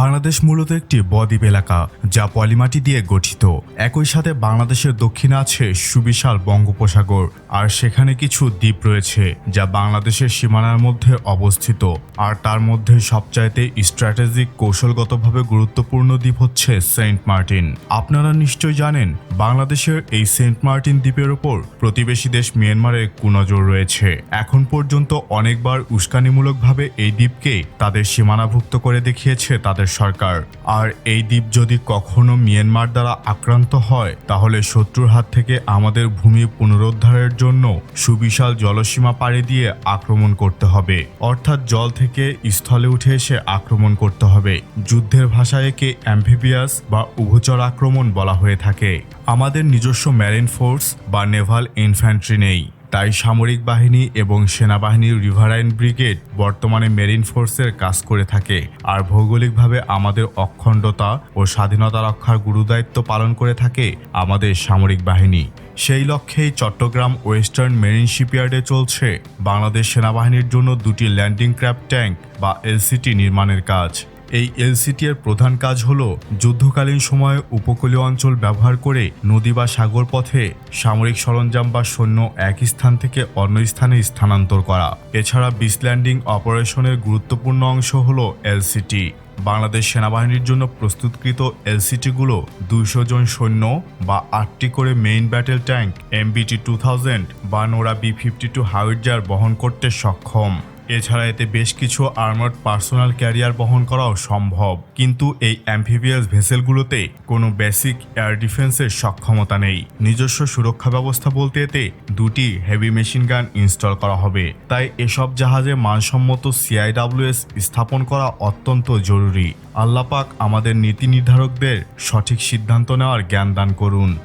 বাংলাদেশ মূলত একটি বদ্বীপ এলাকা, যা পলিমাটি দিয়ে গঠিত। একই সাথে বাংলাদেশের দক্ষিণে আছে সুবিশাল বঙ্গোপসাগর, আর সেখানে কিছু দ্বীপ রয়েছে, যা বাংলাদেশের সীমানার মধ্যে অবস্থিত। আর তার মধ্যে সবচাইতে স্ট্র্যাটেজিক কৌশলগতভাবে গুরুত্বপূর্ণ দ্বীপ হচ্ছে সেন্ট মার্টিন। আপনারা নিশ্চয় জানেন, বাংলাদেশের এই সেন্ট মার্টিন দ্বীপের ওপর প্রতিবেশী দেশ মিয়ানমারের কুনজর রয়েছে। এখন পর্যন্ত অনেকবার উস্কানিমূলকভাবে এই দ্বীপকে তাদের সীমানাভুক্ত করে দেখিয়েছে তাদের সরকার। আর এই দ্বীপ যদি কখনো মিয়ানমার দ্বারা আক্রান্ত হয়, তাহলে শত্রুর হাত থেকে আমাদের ভূমি পুনরুদ্ধারের জন্য সুবিশাল জলসীমা পাড়ি দিয়ে আক্রমণ করতে হবে। অর্থাৎ জল থেকে স্থলে উঠে এসে আক্রমণ করতে হবে। যুদ্ধের ভাষায় একে অ্যাম্ফিবিয়াস বা উভচর আক্রমণ বলা হয়ে থাকে। আমাদের নিজস্ব ম্যারিন ফোর্স বা নেভাল ইনফ্যান্ট্রি নেই। তাই সামরিক বাহিনী এবং সেনাবাহিনীর রিভারাইন ব্রিগেড বর্তমানে মেরিন ফোর্সের কাজ করে থাকে আর ভৌগোলিকভাবে আমাদের অখণ্ডতা ও স্বাধীনতা রক্ষার গুরুদায়িত্ব পালন করে থাকে আমাদের সামরিক বাহিনী। সেই লক্ষ্যেই চট্টগ্রাম ওয়েস্টার্ন মেরিন শিপইয়ার্ডে চলছে বাংলাদেশ সেনাবাহিনীর জন্য দুটি ল্যান্ডিং ক্র্যাব ট্যাঙ্ক বা এলসিটি নির্মাণের কাজ। এই এলসিটি এর প্রধান কাজ হল যুদ্ধকালীন সময়ে উপকূলীয় অঞ্চল ব্যবহার করে নদী বা সাগর পথে সামরিক সরঞ্জাম বা সৈন্য এক স্থান থেকে অন্য স্থানে স্থানান্তর করা। এছাড়া বিস ল্যান্ডিং অপারেশনের গুরুত্বপূর্ণ অংশ হল এলসিটি। বাংলাদেশ সেনাবাহিনীর জন্য প্রস্তুতকৃত এলসিটিগুলো দুইশো জন সৈন্য বা আটটি করে main battle tank, MBT two thousand বা Nora B fifty two howitzer বহন করতে সক্ষম। এছাড়া এতে বেশ কিছু আর্মার্ড পার্সোনাল ক্যারিয়ার বহন করাও সম্ভব। কিন্তু এই অ্যাম্ফিবিয়াস ভেসেলগুলোতে কোনো বেসিক এয়ার ডিফেন্সের সক্ষমতা নেই। নিজস্ব সুরক্ষা ব্যবস্থা বলতে এতে দুটি হেভি মেশিন গান ইনস্টল করা হবে। তাই এসব জাহাজে মানসম্মত সিআইডাব্লিউএস স্থাপন করা অত্যন্ত জরুরি। আল্লাপাক আমাদের নীতি নির্ধারকদের সঠিক সিদ্ধান্ত নেওয়ার জ্ঞান দান করুন।